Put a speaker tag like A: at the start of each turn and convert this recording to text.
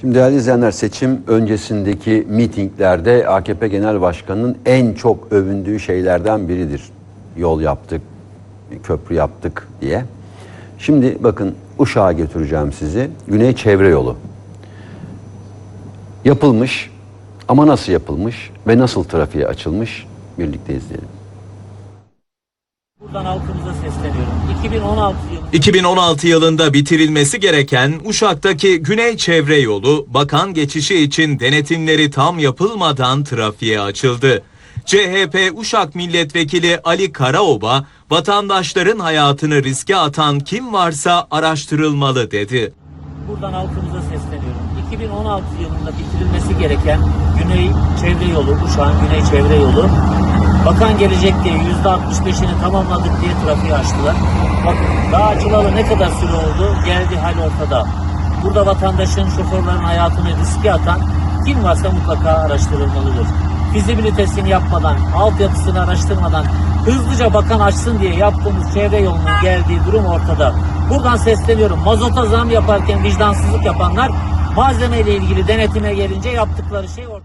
A: Şimdi değerli izleyenler seçim öncesindeki mitinglerde AKP Genel Başkanı'nın en çok övündüğü şeylerden biridir. Yol yaptık, köprü yaptık diye. Şimdi bakın Uşak'a götüreceğim sizi. Güney Çevre Yolu. Yapılmış ama nasıl yapılmış ve nasıl trafiğe açılmış birlikte izleyelim.
B: Buradan halkımıza sesleniyorum. 2016 yılında
C: 2016 yılında bitirilmesi gereken Uşak'taki Güney Çevre Yolu bakan geçişi için denetimleri tam yapılmadan trafiğe açıldı. CHP Uşak Milletvekili Ali Karaoba, vatandaşların hayatını riske atan kim varsa araştırılmalı dedi.
B: buradan halkımıza sesleniyorum. 2016 yılında bitirilmesi gereken Güney Çevre Yolu, Uşak'ın Güney Çevre Yolu Bakan gelecek diye %65'ini tamamladık diye trafiği açtılar. Bakın daha açılalı ne kadar süre oldu? Geldi hal ortada. Burada vatandaşın, şoförlerin hayatını riske atan kim varsa mutlaka araştırılmalıdır. Fizibilitesini yapmadan, altyapısını araştırmadan hızlıca bakan açsın diye yaptığımız çevre yolunun geldiği durum ortada. Buradan sesleniyorum. Mazota zam yaparken vicdansızlık yapanlar malzeme ile ilgili denetime gelince yaptıkları şey ortada.